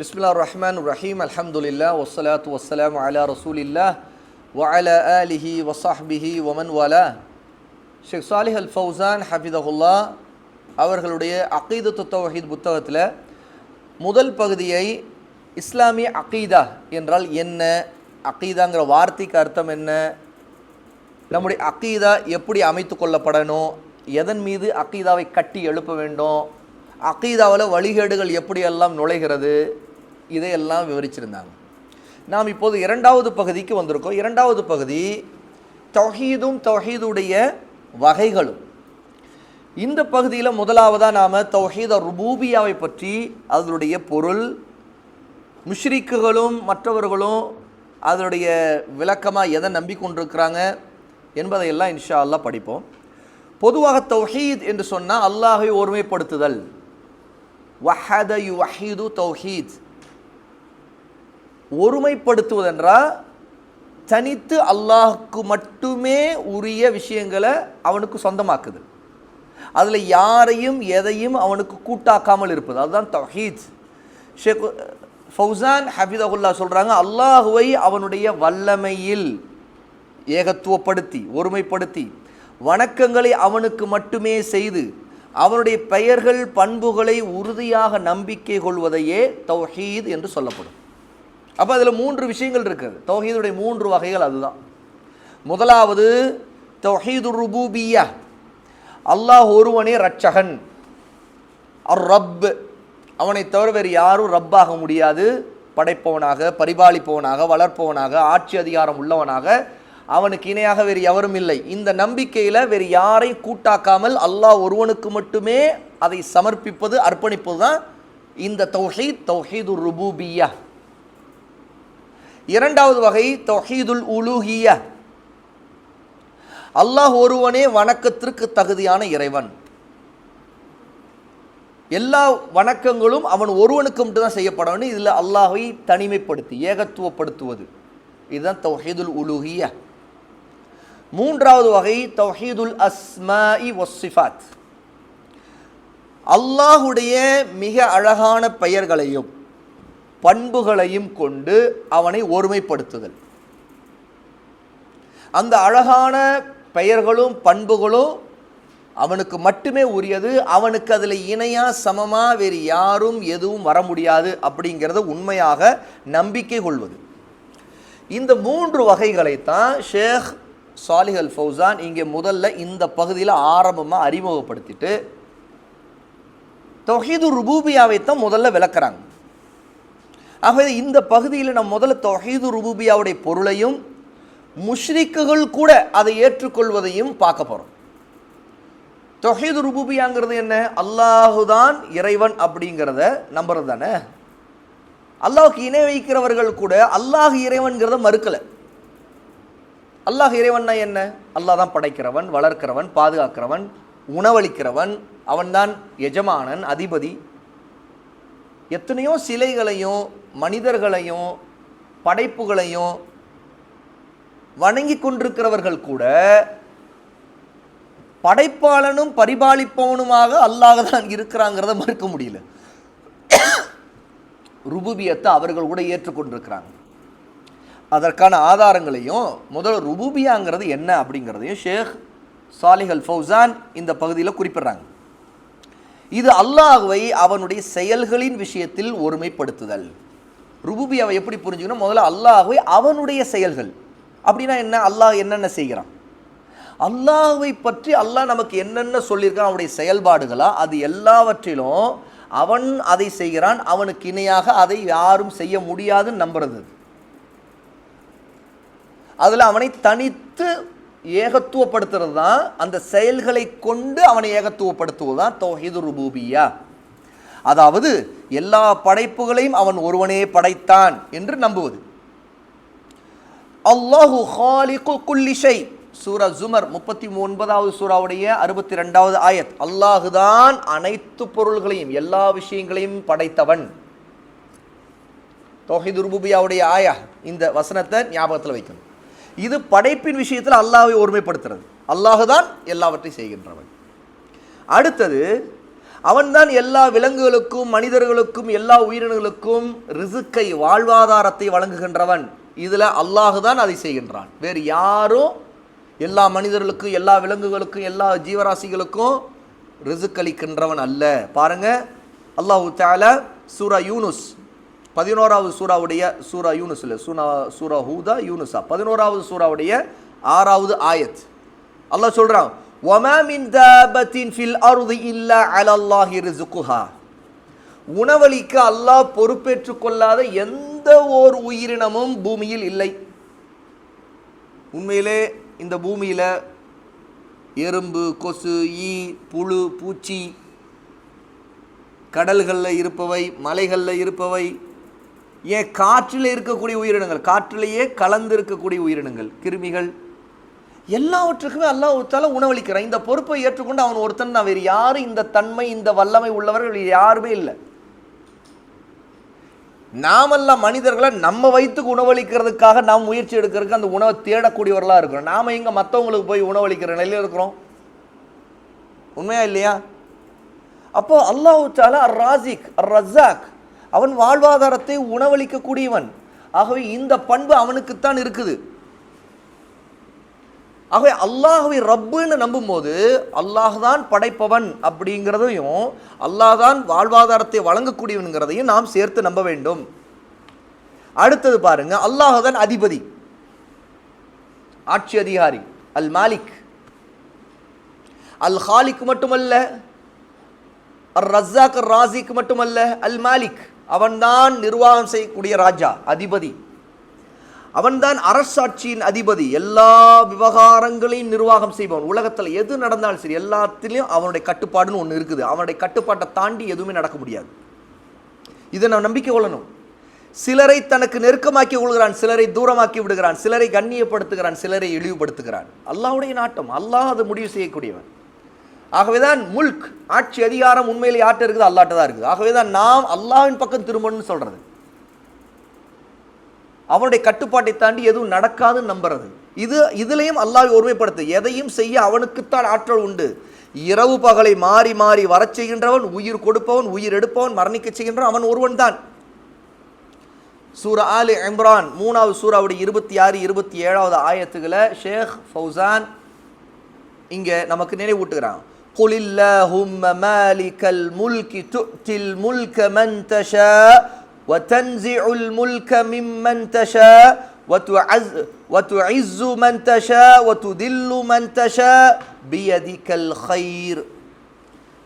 பிஸ்மில்லா ரஹ்மான் ரஹீம் அலமதுல்லா ஒசலாத்து வசலாம் அலா ரசூலில்லா வஅல அலிஹி வசாஹ்பிஹி ஒமன் வாலா ஷேக் சாலிஹ் அல் ஃபவுசான் ஹஃபிதஹுல்லா அவர்களுடைய அகீது துத்தவஹீத் புத்தகத்தில் முதல் பகுதியை இஸ்லாமிய அகீதா என்றால் என்ன? அகீதாங்கிற வார்த்தைக்கு அர்த்தம் என்ன? நம்முடைய அக்கீதா எப்படி அமைத்து கொள்ளப்படணும்? எதன் மீது அக்கீதாவை கட்டி எழுப்ப வேண்டும்? அக்கீதாவில் வழிகேடுகள் எப்படியெல்லாம் நுழைகிறது? இதையெல்லாம் விவரிச்சிருந்தாங்க. நாம் இப்போது இரண்டாவது பகுதிக்கு வந்திருக்கோம். இரண்டாவது பகுதி தொஹீதும் தொகீதுடைய வகைகளும். இந்த பகுதியில் முதலாவதாக நாம் தொகீத ருபூபியாவை பற்றி அதனுடைய பொருள் முஷ்ரிக்குகளும் மற்றவர்களும் அதனுடைய விளக்கமாக எதை நம்பிக்கொண்டிருக்கிறாங்க என்பதையெல்லாம் இன்ஷா அல்லாஹ் படிப்போம். பொதுவாக தௌஹீத் என்று சொன்னால் அல்லாஹை ஒருமைப்படுத்துதல். வஹத யு வஹீது தௌஹீத். ஒருமைப்படுத்துவதென்றால் தனித்து அல்லாஹுக்கு மட்டுமே உரிய விஷயங்களை அவனுக்கு சொந்தமாக்குது. அதில் யாரையும் எதையும் அவனுக்கு கூட்டாக்காமல் இருப்பது. அதுதான் தஹீத். ஷேக் ஃபௌசான் ஹபீதகுல்லா சொல்கிறாங்க அல்லாஹுவை அவனுடைய வல்லமையில் ஏகத்துவப்படுத்தி ஒருமைப்படுத்தி வணக்கங்களை அவனுக்கு மட்டுமே செய்து அவனுடைய பெயர்கள் பண்புகளை உறுதியாக நம்பிக்கை கொள்வதையே தௌஹீத் என்று சொல்லப்படும். அப்போ அதில் மூன்று விஷயங்கள் இருக்குது. தௌஹீதுடைய மூன்று வகைகள் அதுதான். முதலாவது தௌஹீது ருபூபியா. அல்லாஹ் ஒருவனே ரட்சகன் அர் ரப் அவனை தவிர வேறு யாரும் ரப்பாக முடியாது. படைப்பவனாக பரிபாலிப்பவனாக வளர்ப்பவனாக ஆட்சி அதிகாரம் உள்ளவனாக அவனுக்கு இணையாக வேறு எவரும் இல்லை. இந்த நம்பிக்கையில் வேறு யாரை கூட்டாக்காமல் அல்லாஹ் ஒருவனுக்கு மட்டுமே அதை சமர்ப்பிப்பது அர்ப்பணிப்பது தான் இந்த தௌஹீத் தௌஹீது ருபூபியா. இரண்டாவது வகை தொஹீதுல் உலூஹியா. அல்லாஹ் ஒருவனே வணக்கத்திற்கு தகுதியான இறைவன். எல்லா வணக்கங்களும் அவன் ஒருவனுக்கு மட்டும்தான் செய்யப்படணும். இதில் அல்லாஹை தனிமைப்படுத்தி ஏகத்துவப்படுத்துவது. இதுதான் தௌஹீதுல் உலுஹிய. மூன்றாவது வகை தௌஹீதுல் அஸ்மாஇ ஒசிஃபாத் அல்லாஹுடைய மிக அழகான பெயர்களையும் பண்புகளையும் கொண்டு அவனை ஒருமைப்படுத்துதல். அந்த அழகான பெயர்களும் பண்புகளும் அவனுக்கு மட்டுமே உரியது அவனுக்கு அதில் இணையா சமமா வேறு யாரும் எதுவும் வர முடியாது அப்படிங்கிறத உண்மையாக நம்பிக்கை கொள்வது. இந்த மூன்று வகைகளைத்தான் ஷேக் சாலிஹ் அல் ஃபௌசான் இங்கே முதல்ல இந்த பகுதியில் ஆரம்பமாக அறிமுகப்படுத்திட்டு தொஹீது ருபூபியாவைத்தான் முதல்ல விளக்குறாங்க. ஆகவே இந்த பகுதியில் நம்ம முதல்ல தொகைது ருபூபியாவுடைய பொருளையும் முஷ்ரிக்குகள் கூட அதை ஏற்றுக்கொள்வதையும் பார்க்க போகிறோம் தொகைது ருபூபியாங்கிறது என்ன? அல்லாஹுதான் இறைவன் அப்படிங்கிறத நம்புறது தானே அல்லாஹுக்கு இணை வைக்கிறவர்கள் கூட அல்லாஹ் இறைவன்கிறத மறுக்கலை. அல்லாஹ் இறைவன்னா என்ன? அல்லாஹ் தான் படைக்கிறவன் வளர்க்கிறவன் பாதுகாக்கிறவன் உணவளிக்கிறவன் அவன்தான் எஜமானன் அதிபதி. எத்தனையோ சிலைகளையும் மனிதர்களையும் படைப்புகளையும் வணங்கி கொண்டிருக்கிறவர்கள் கூட படைப்பாளனும் பரிபாலிப்பவனுமாக அல்லாஹ் தான் இருக்கிறாங்கிறத மறுக்க முடியல. ருபுபியத்தை அவர்கள் கூட ஏற்றுக்கொண்டிருக்கிறாங்க அதற்கான ஆதாரங்களையும் முதல்ல ருபூபியாங்கிறது என்ன அப்படிங்கிறதையும் ஷேக் சாலிஹல் ஃபௌசான் இந்த பகுதியில் குறிப்பிடுறாங்க. இது அல்லாஹுவை அவனுடைய செயல்களின் விஷயத்தில் ஒருமைப்படுத்துதல். ருபூபியாவை எப்படி புரிஞ்சுக்கணும்? முதல்ல அல்லாஹுவை அவனுடைய செயல்கள். அப்படின்னா என்ன? அல்லாஹ் என்னென்ன செய்கிறான்? அல்லாஹுவை பற்றி அல்லாஹ் நமக்கு என்னென்ன சொல்லியிருக்கான்? அவனுடைய செயல்பாடுகளா? அது எல்லாவற்றிலும் அவன் அதை செய்கிறான். அவனுக்கு இணையாக அதை யாரும் செய்ய முடியாதுன்னு நம்புறது அதில் அவனை தனித்து ஏகத்துவப்படுத்துறது தான் அந்த செயல்களை கொண்டு அவனை ஏகத்துவப்படுத்துவது தான் தௌஹீது ருபூபியா. அதாவது எல்லா படைப்புகளையும் அவன் ஒருவனே படைத்தான் என்று நம்புவது. அல்லாஹு ஹாலிகு குல்லிஷை சூரா ஜுமர் முப்பத்தி ஒன்பதாவது சூறாவுடைய அறுபத்தி ரெண்டாவது ஆயத். அல்லாஹுதான் அனைத்து பொருள்களையும் எல்லா விஷயங்களையும் படைத்தவன். தொகை துர்புபியாவுடைய ஆயா இந்த வசனத்தை ஞாபகத்தில் வைக்கணும். இது படைப்பின் விஷயத்தில் அல்லாஹை ஒருமைப்படுத்துறது. அல்லாஹு தான் எல்லாவற்றையும் செய்கின்றவன். அடுத்தது அவன்தான் எல்லா விலங்குகளுக்கும் மனிதர்களுக்கும் எல்லா உயிரினங்களுக்கும் ரிசுக்கை வாழ்வாதாரத்தை வழங்குகின்றவன். இதில் அல்லாஹு தான் அதை செய்கின்றான். வேறு யாரும் எல்லா மனிதர்களுக்கும் எல்லா விலங்குகளுக்கும் எல்லா ஜீவராசிகளுக்கும் ரிசுக்களிக்கின்றவன் அல்ல. பாருங்க அல்லாஹு தால சூரா யூனுஸ் பதினோராவது சூறாவுடைய சூரா யூனுஸ் இல்லை சூனா சூரா ஹூதா யூனுஸா பதினோராவது சூறாவுடைய ஆறாவது ஆயத். அல்லாஹ் சொல்கிறான் ஒமா மின் தாபத்தின் ஃபில் அருது இல்லா அலல்லாஹி ரிசுகுஹா உணவளிக்க அல்லாஹ் பொறுப்பேற்று கொள்ளாத எந்த ஓர் உயிரினமும் பூமியில் இல்லை. உண்மையிலே இந்த பூமியில் எறும்பு கொசு ஈ புழு பூச்சி கடல்களில் இருப்பவை மலைகளில் இருப்பவை ஏன் காற்றில் இருக்கக்கூடிய உயிரினங்கள் காற்றிலேயே கலந்து இருக்கக்கூடிய உயிரினங்கள் கிருமிகள் எல்லாவற்றுக்குமே அல்லாஹால உணவளிக்கிறான். இந்த பொறுப்பை ஏற்றுக்கொண்டு அவன் ஒருத்தன் தான். வேறு யாரும் இந்த தன்மை இந்த வல்லமை உள்ளவர்கள் யாருமே இல்லை. நாமெல்லாம் மனிதர்களை நம்ம வயிற்றுக்கு உணவளிக்கிறதுக்காக நாம் முயற்சி எடுக்கிறதுக்கு அந்த உணவை தேடக்கூடியவர்களாக இருக்கிறோம். நாம் எங்கே மற்றவங்களுக்கு போய் உணவளிக்கிற நிலையில் இருக்கிறோம்? உண்மையா இல்லையா? அப்போ அல்லாஹு தாலா அர் ராசிக் அர் ரஸாக் அவன் வாழ்வாதாரத்தை உணவளிக்கக்கூடியவன். ஆகவே இந்த பண்பு அவனுக்குத்தான் இருக்குது. ஆகவே அல்லாஹுவை ரப்புன்னு நம்பும்போது அல்லாஹ் தான் படைப்பவன் அப்படிங்கிறதையும் அல்லாஹ் தான் வாழ்வாதாரத்தை வழங்கக்கூடியவனுங்கிறதையும் நாம் சேர்த்து நம்ப வேண்டும். அடுத்தது பாருங்க அல்லாஹ் தான் அதிபதி. ஆட்சி அதிகாரி அல் மாலிக் அல் ஹாலிக் மட்டுமல்ல அர் ரஸாக் ராசிக்கு மட்டுமல்ல அல் மாலிக் அவன்தான் நிர்வாகம் செய்யக்கூடிய ராஜா அதிபதி. அவன்தான் அரசாட்சியின் அதிபதி. எல்லா விவகாரங்களையும் நிர்வாகம் செய்பவன். உலகத்தில் எது நடந்தாலும் சரி எல்லாத்திலையும் அவனுடைய கட்டுப்பாடுன்னு ஒன்று இருக்குது. அவனுடைய கட்டுப்பாட்டை தாண்டி எதுவுமே நடக்க முடியாது. இதை நான் நம்பிக்கை கொள்ளணும். சிலரை தனக்கு நெருக்கமாக்கி கொள்கிறான் சிலரை தூரமாக்கி விடுகிறான் சிலரை கண்ணியப்படுத்துகிறான் சிலரை இழிவுபடுத்துகிறான். அல்லாவுடைய நாட்டம். அல்லாஹ் அது முடிவு செய்யக்கூடியவன். ஆகவேதான் முல்க் ஆட்சி அதிகாரம் உண்மையில் யார்கிட்ட இருக்குது? அல்லாட்ட தான் இருக்குது. ஆகவேதான் நாம் அல்லாவின் பக்கம் திரும்பணும்னு சொல்கிறது அவனுடைய கட்டுப்பாட்டை தாண்டி எதுவும் நடக்காதுன்னு நம்புறது இது இதுலேயும் அல்லாஹ் ஒருமைப்படுத்து எதையும் செய்ய அவனுக்குத்தான் ஆற்றல் உண்டு இரவு பகலை மாறி மாறி வரச் செய்கின்றவன் உயிர் கொடுப்பவன் உயிர் எடுப்பவன் மரணிக்க செய்கின்றவன் அவன் ஒருவன் தான் சூரா ஆலி இம்ரான் மூணாவது சூறாவுடைய இருபத்தி ஆறு இருபத்தி ஏழாவது ஆயத்துகளை ஷேக் ஃபௌசான் இங்கே நமக்கு நினைவூட்டுகிறான் قل اللهم مالك الملك تؤتي الملك من تشاء وتنزع الملك ممن تشاء وتعز وتعز من تشاء وتذل من تشاء بيدك الخير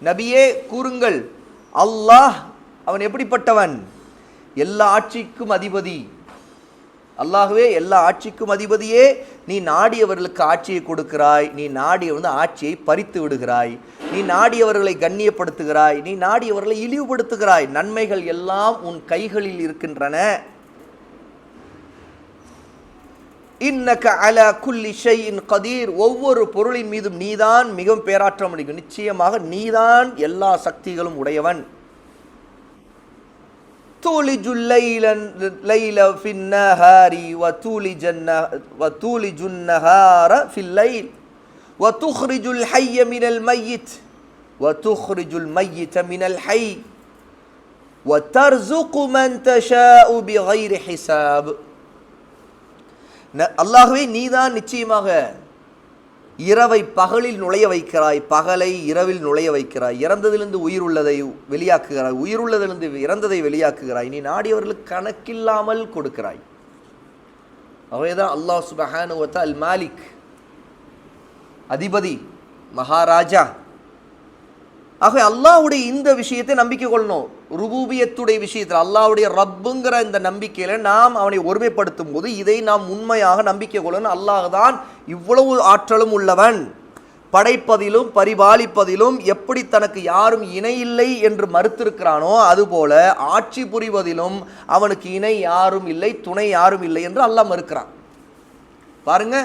நபியே கூறுங்கள் அல்லாஹ் அவன் எப்படிப்பட்டவன் எல்லா ஆட்சிக்கும் அதிபதி அல்லாகவே எல்லா ஆட்சிக்கும் அதிபதியே நீ நாடியவர்களுக்கு ஆட்சியை கொடுக்கிறாய் நீ நாடிய வந்து ஆட்சியை பறித்து விடுகிறாய் நீ நாடியவர்களை கண்ணியப்படுத்துகிறாய் நீ நாடியவர்களை இழிவுபடுத்துகிறாய் நன்மைகள் எல்லாம் உன் கைகளில் இருக்கின்றன. இன்னக்க அல குல்லி ஷைஇன் கதீர் ஒவ்வொரு பொருளின் மீதும் நீதான் மிகவும் பேராற்ற முடியும் நிச்சயமாக நீதான் எல்லா சக்திகளும் உடையவன். تولج الليل الليل في النهار وتولج النه- وتولج النهار في الليل وتخرج الحي من الميت وتخرج الميت من الحي وترزق من تشاء بغير حساب ந- அல்லாஹ்வே நீதான் நிச்சயமாக இரவை பகலில் நுழைய வைக்கிறாய் பகலை இரவில் நுழைய வைக்கிறாய். இறந்ததிலிருந்து உயிர் உள்ளதை வெளியாக்குகிறாய் உயிர் உள்ளதிலிருந்து இறந்ததை வெளியாக்குகிறாய். நீ நாடியவர்களுக்கு கணக்கில்லாமல் கொடுக்கிறாய். அவைதான் அல்லாஹ் சுபஹானுவத்த அல் மாலிக் அதிபதி மகாராஜா. ஆக அல்லாஹ்வுடைய இந்த விஷயத்தை நம்பிக்கை கொள்ளணும். ருபூபியத்துடைய விஷயத்தில் அல்லாஹ்வுடைய ரப்புங்கிற இந்த நம்பிக்கையில நாம் அவனை ஒருமைப்படுத்தும் போது இதை நாம் உண்மையாக நம்பிக்கை கொள்ளணும் அல்லாஹ் தான் இவ்வளவு ஆற்றலும் உள்ளவன். படைப்பதிலும் பரிபாலிப்பதிலும் எப்படி தனக்கு யாரும் இணையில்லை என்று மறுத்திருக்கிறானோ அதுபோல ஆட்சி புரிவதிலும் அவனுக்கு இணை யாரும் இல்லை துணை யாரும் இல்லை என்று அல்லாஹ் மறுக்கிறான். பாருங்க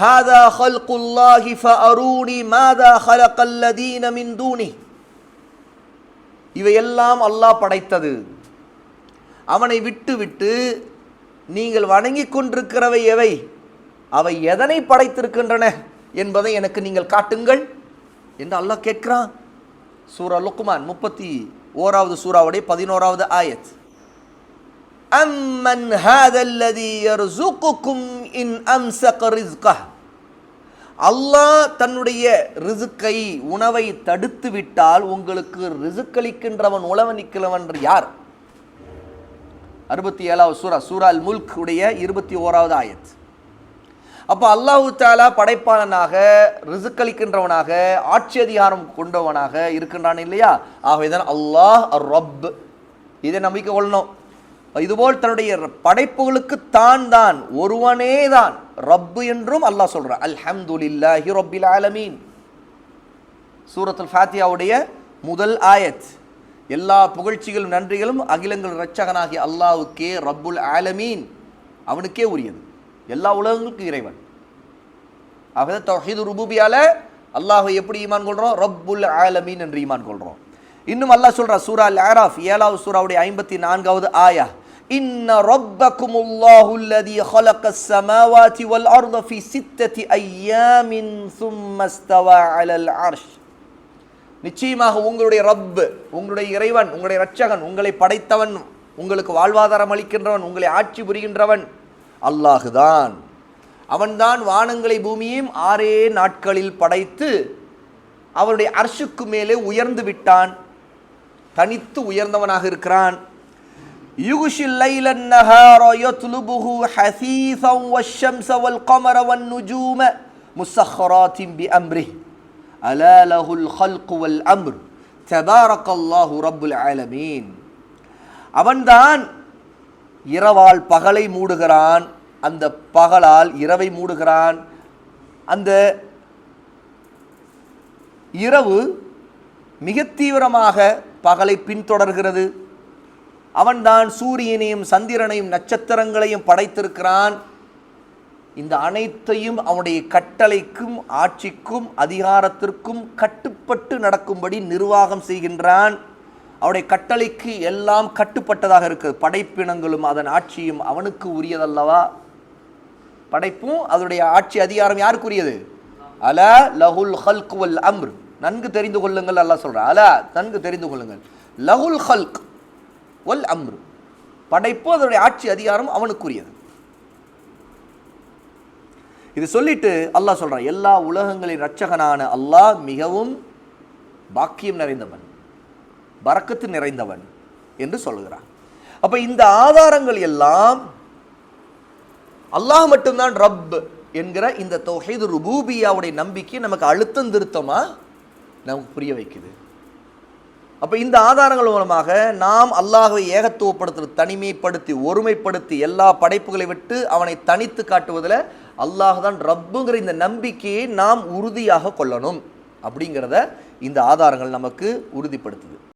ஹாதா ஹல்குல்லாஹி ஃபஅரூனி மாதா ஹலகல்லதீன மின் தூனி. இவையெல்லாம் அல்லாஹ் படைத்தது. அவனை விட்டு விட்டு நீங்கள் வணங்கி கொண்டிருக்கிறவை எவை? அவை எதனை படைத்திருக்கின்றன என்பதை எனக்கு நீங்கள் காட்டுங்கள் என்று அல்லாஹ் கேட்கிறான். சூரா லுக்குமான் முப்பத்தி ஓராவது சூறாவுடைய பதினோராவது ஆயத். அம்மன் ஹாதல்லதி யர்சுகுக்கும் இன் அம்சக ரிஸ்கஹ். அல்லாஹ் தன்னுடைய ரிசுக்கை உணவை தடுத்து விட்டால் உங்களுக்கு ரிசுக்களிக்கின்றவன் உழவனிக்கிறவன் யார்? அறுபத்தி ஏழாவது சூரா சூரா அல் முல்க் உடைய இருபத்தி ஓராவது ஆயத். அப்போ அல்லாஹு தாலா படைப்பாளனாக ரிசுக்களிக்கின்றவனாக ஆட்சி அதிகாரம் கொண்டவனாக இருக்கின்றான் இல்லையா? ஆகவேதான் அல்லாஹ் ரப் இதை நம்பிக்கை கொள்ளணும். இதுபோல் தன்னுடைய படைப்புகளுக்கு தான் தான் ஒருவனே தான் ரப்பு என்றும் அல்லாஹ் சொல்றான். அல்ஹம்துலில்லாஹி ரப்பில் ஆலமீன். சூரத்துல் ஃபாத்தியாவுடைய முதல் ஆயத். எல்லா புகழ்ச்சிகளும் நன்றிகளும் அகிலங்கள் இரட்சகனாகிய அல்லாவுக்கே ரப்புல் ஆலமீன். அவனுக்கே உரியது. எல்லா உலகங்களுக்கும் இறைவன். ஆகவே தொஹீது ருபூபியால அல்லாஹ் எப்படி ஈமான் கொள்கிறோம் ரப்புல் ஆலமீன் என்று ஈமான் கொள்கிறோம் இன்னும் அல்லாஹ் சொல்கிறா சூரா அல் ஆராஃப் ஏழாவது சூராவுடைய ஐம்பத்தி நான்காவது ஆயா. இன்ன ரப்பக்கும் அல்லாஹுல்லதி ஹலக்க சமாவாதி வல் அர்த ஃபி சித்தத்தி ஐயாமின் சும்மஸ்தவா அலல் அர்ஷ். நிச்சயமாக உங்களுடைய ரப்பு உங்களுடைய இறைவன் உங்களுடைய ரட்சகன் உங்களை படைத்தவன் உங்களுக்கு வாழ்வாதாரம் அளிக்கின்றவன் உங்களை ஆட்சி புரிகின்றவன் அல்லாஹுதான். அவன்தான் வானங்களை பூமியையும் ஆறே நாட்களில் படைத்து அவருடைய அர்ஷுக்கு மேலே உயர்ந்து விட்டான் தனித்து உயர்ந்தவனாக இருக்கிறான் يغشي الليل النهار يطلبه حثيثا والشمس والقمر والنجوم مسخرات بأمره ألا له الخلق والأمر تبارك الله رب العالمين அவன்தான் இரவால் பகலை மூடுகிறான் அந்த பகலால் இரவை மூடுகிறான். அந்த இரவு மிக தீவிரமாக பகலை பின்தொடர்கிறது. அவன்தான் சூரியனையும் சந்திரனையும் நட்சத்திரங்களையும் படைத்திருக்கிறான். இந்த அனைத்தையும் அவனுடைய கட்டளைக்கும் ஆட்சிக்கும் அதிகாரத்திற்கும் கட்டுப்பட்டு நடக்கும்படி நிர்வாகம் செய்கின்றான். அவனுடைய கட்டளைக்கு எல்லாம் கட்டுப்பட்டதாக இருக்கிறது படைப்பினங்களும் அதன் ஆட்சியும் அவனுக்கு உரியதல்லவா? படைப்பும் அதனுடைய ஆட்சி அதிகாரம் யாருக்குரியது? அல லஹுல் ஹல்க் வல் அம்ர். நன்கு தெரிந்து கொள்ளுங்கள் அல்லா சொல்கிறான் அல நன்கு தெரிந்து கொள்ளுங்கள். லஹுல் ஹல்க் வல் அம்ரு. படைப்பு அதனுடைய ஆட்சி அதிகாரம் அவனுக்குரியது. இது சொல்லிட்டு அல்லாஹ் சொல்கிறான் எல்லா உலகங்களின் ரட்சகனான அல்லாஹ் மிகவும் பாக்கியம் நிறைந்தவன் பறக்கத்து நிறைந்தவன் என்று சொல்கிறான் அப்போ இந்த ஆதாரங்கள் எல்லாம் அல்லாஹ் மட்டும்தான் ரப் என்கிற இந்த தொகைது ருபூபியாவுடைய நம்பிக்கை நமக்கு அழுத்தம் திருத்தமாக நமக்கு புரிய வைக்குது. அப்போ இந்த ஆதாரங்கள் மூலமாக நாம் அல்லாஹை ஏகத்துவப்படுத்துற தனிமைப்படுத்தி ஒருமைப்படுத்தி எல்லா படைப்புகளை விட்டு அவனை தனித்து காட்டுவதில் அல்லாஹ் தான் ரப்புங்கிற இந்த நம்பிக்கையை நாம் உறுதியாக கொள்ளணும் அப்படிங்கிறத இந்த ஆதாரங்கள் நமக்கு உறுதிப்படுத்துது.